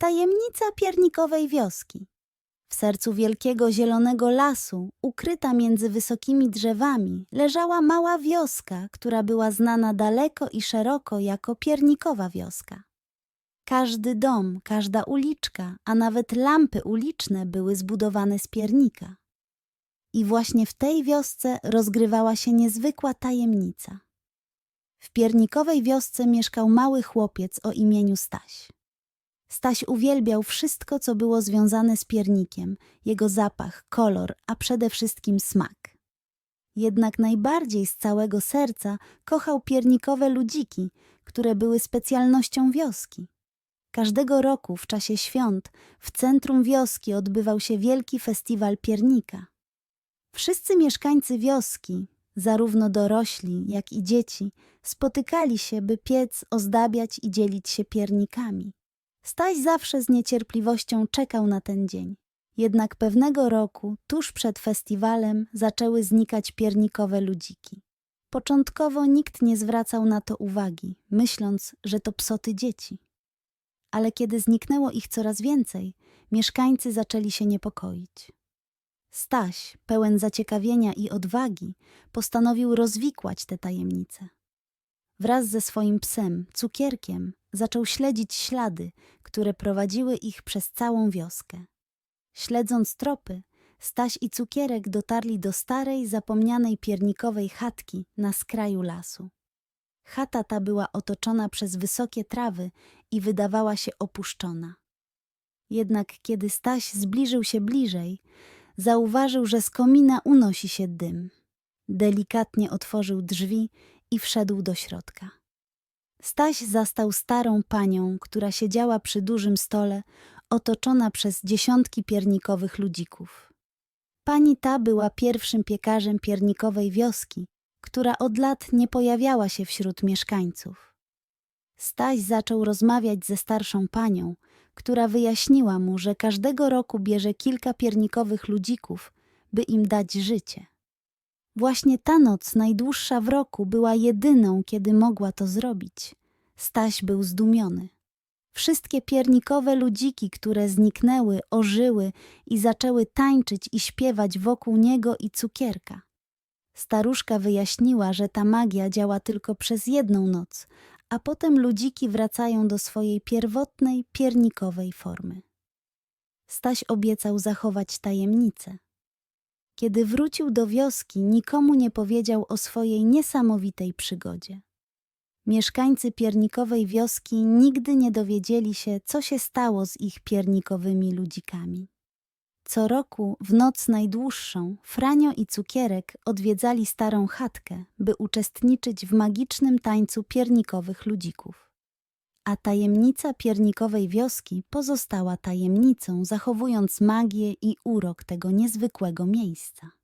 Tajemnica piernikowej wioski. W sercu wielkiego zielonego lasu, ukryta między wysokimi drzewami, leżała mała wioska, która była znana daleko i szeroko jako piernikowa wioska. Każdy dom, każda uliczka, a nawet lampy uliczne były zbudowane z piernika. I właśnie w tej wiosce rozgrywała się niezwykła tajemnica. W piernikowej wiosce mieszkał mały chłopiec o imieniu Staś. Staś uwielbiał wszystko, co było związane z piernikiem, jego zapach, kolor, a przede wszystkim smak. Jednak najbardziej z całego serca kochał piernikowe ludziki, które były specjalnością wioski. Każdego roku w czasie świąt w centrum wioski odbywał się wielki festiwal piernika. Wszyscy mieszkańcy wioski, zarówno dorośli, jak i dzieci, spotykali się, by piec, ozdabiać i dzielić się piernikami. Staś zawsze z niecierpliwością czekał na ten dzień. Jednak pewnego roku, tuż przed festiwalem, zaczęły znikać piernikowe ludziki. Początkowo nikt nie zwracał na to uwagi, myśląc, że to psoty dzieci. Ale kiedy zniknęło ich coraz więcej, mieszkańcy zaczęli się niepokoić. Staś, pełen zaciekawienia i odwagi, postanowił rozwikłać tę tajemnicę. Wraz ze swoim psem, cukierkiem, zaczął śledzić ślady, które prowadziły ich przez całą wioskę. Śledząc tropy, Staś i cukierek dotarli do starej, zapomnianej piernikowej chatki na skraju lasu. Chata ta była otoczona przez wysokie trawy i wydawała się opuszczona. Jednak kiedy Staś zbliżył się bliżej, zauważył, że z komina unosi się dym. Delikatnie otworzył drzwi i wszedł do środka. Staś zastał starą panią, która siedziała przy dużym stole, otoczona przez dziesiątki piernikowych ludzików. Pani ta była pierwszym piekarzem piernikowej wioski, która od lat nie pojawiała się wśród mieszkańców. Staś zaczął rozmawiać ze starszą panią, która wyjaśniła mu, że każdego roku bierze kilka piernikowych ludzików, by im dać życie. Właśnie ta noc, najdłuższa w roku, była jedyną, kiedy mogła to zrobić. Staś był zdumiony. Wszystkie piernikowe ludziki, które zniknęły, ożyły i zaczęły tańczyć i śpiewać wokół niego i cukierka. Staruszka wyjaśniła, że ta magia działa tylko przez jedną noc, a potem ludziki wracają do swojej pierwotnej, piernikowej formy. Staś obiecał zachować tajemnicę. Kiedy wrócił do wioski, nikomu nie powiedział o swojej niesamowitej przygodzie. Mieszkańcy piernikowej wioski nigdy nie dowiedzieli się, co się stało z ich piernikowymi ludzikami. Co roku, w noc najdłuższą, Franio i Cukierek odwiedzali starą chatkę, by uczestniczyć w magicznym tańcu piernikowych ludzików. A tajemnica piernikowej wioski pozostała tajemnicą, zachowując magię i urok tego niezwykłego miejsca.